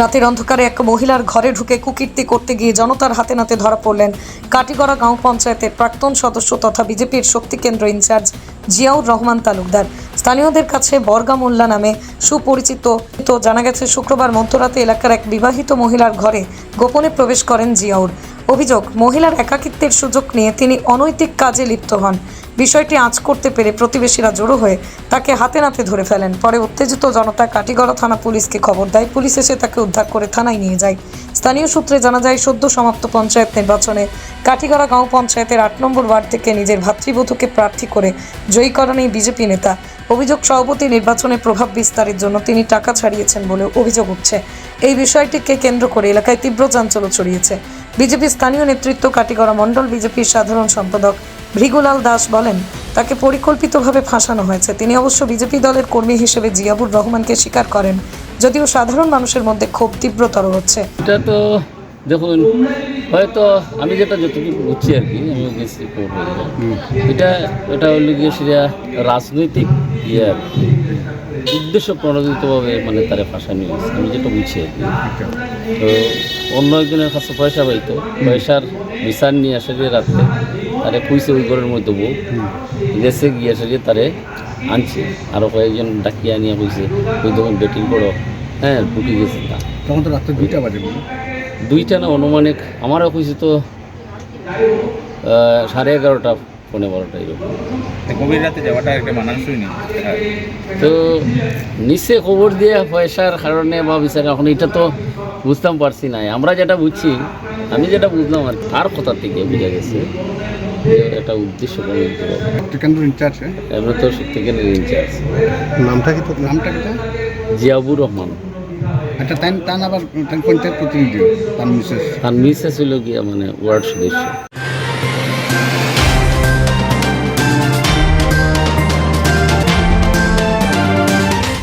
রাতের অন্ধকারে এক মহিলার ঘরে ঢুকে কুকীর্তি করতে গিয়ে জনতার হাতে নাতে ধরা পড়লেন কাটিগড়া গাঁও পঞ্চায়েতের প্রাক্তন সদস্য তথা বিজেপির শক্তি কেন্দ্র ইনচার্জ জিয়াউর রহমান তালুকদার। স্থানীয়দের কাছে বর্গা মোল্লা নামে সুপরিচিত। তো জানা গেছে, শুক্রবার মধ্যরাতে এলাকার এক বিবাহিত মহিলার ঘরে গোপনে প্রবেশ করেন জিয়াউর। অভিযোগ, মহিলার একাকিত্বের সুযোগ নিয়ে তিনি অনৈতিক কাজে লিপ্ত হন। বিষয়টি আঁচ করতে পেরে প্রতিবেশীরা জড়ো হয়ে তাকে হাতে নাতে ধরে ফেলেন। পরে উত্তেজিত জনতা কাটিগড়া থানা পুলিশকে খবর দেয়। পুলিশ এসে তাকে উদ্ধার করে থানায় নিয়ে যায়। স্থানীয় সূত্রে জানা যায়, সদ্য সমাপ্ত পঞ্চায়েত নির্বাচনে কাঠিগড়া গাঁও পঞ্চায়েতের আট নম্বর ওয়ার্ড থেকে নিজের ভাতৃবধূকে প্রার্থী করে জয়ী করেন এই বিজেপি নেতা। অভিযোগ, সভাপতি নির্বাচনে প্রভাব বিস্তারের জন্য তিনি টাকা ছাড়িয়েছেন বলে অভিযোগ উঠছে। এই বিষয়টিকে কেন্দ্র করে এলাকায় তীব্র চাঞ্চল্য ছড়িয়েছে। বিজেপি স্থানীয় নেতৃত্ব কাটিগড়া মণ্ডল বিজেপির সাধারণ সম্পাদক ভৃগুলাল দাস বলেন, তাকে পরিকল্পিতভাবে ফাঁসানো হয়েছে। তিনি অবশ্য বিজেপি দলের কর্মী হিসেবে জিয়াবুর রহমানকে স্বীকার করেন, যদিও সাধারণ মানুষের মধ্যে ক্ষোভ তীব্রতর হচ্ছে। এটা তো দেখুন, হয়তো আমি যেটা যতটুকু বুঝছি আর কি, আমি এটা এটা হলো গিয়ে সেটা রাজনৈতিক ইয়ে উদ্দেশ্য প্রণোদিতভাবে মানে তারা ফাঁসানো হয়েছে আমি যেটা বুঝছি তো অন্য একজনের কাছে পয়সা পাইতো পয়সার বিচার নিয়ে আসে যে রাত্রে তারে পুইছে ওই ঘরের মধ্যে বউ। গেছে গিয়ে আসে যে তারে আনছে। আরও কয়েকজন ডাকিয়ে আনিয়ে কইছে ওই তখন বেটিং করো হ্যাঁ ঢুকে গেছে তা। তখন তো রাত্রে দুইটা বাজে দুইটা না অনুমানিক আমারও কইছে তো সাড়ে এগারোটা পৌনে বারোটা এরকম গভীর রাতে যাওয়াটা একটা মানানসই নেই। তো নিচে খবর দিয়ে পয়সার কারণে বা বিচার এখন এটা তো বুঝতাম পারছি না। আমরা যেটা বুঝছি আমি যেটা বুঝলাম আর আর কোথা থেকে বোঝা গেছে যে একটা উদ্দেশ্য কেন্দ্র ইনচার্জ এমনি তো ইনচার্জ নামটা কি তোর নামটা কি তার? জিয়াবুর রহমান। আচ্ছা তাই তান আবার তাই পঞ্চায়েত প্রতিনিধি তার মিসেস আর মিসেস হইল গিয়া মানে ওয়ার্ড সদস্য।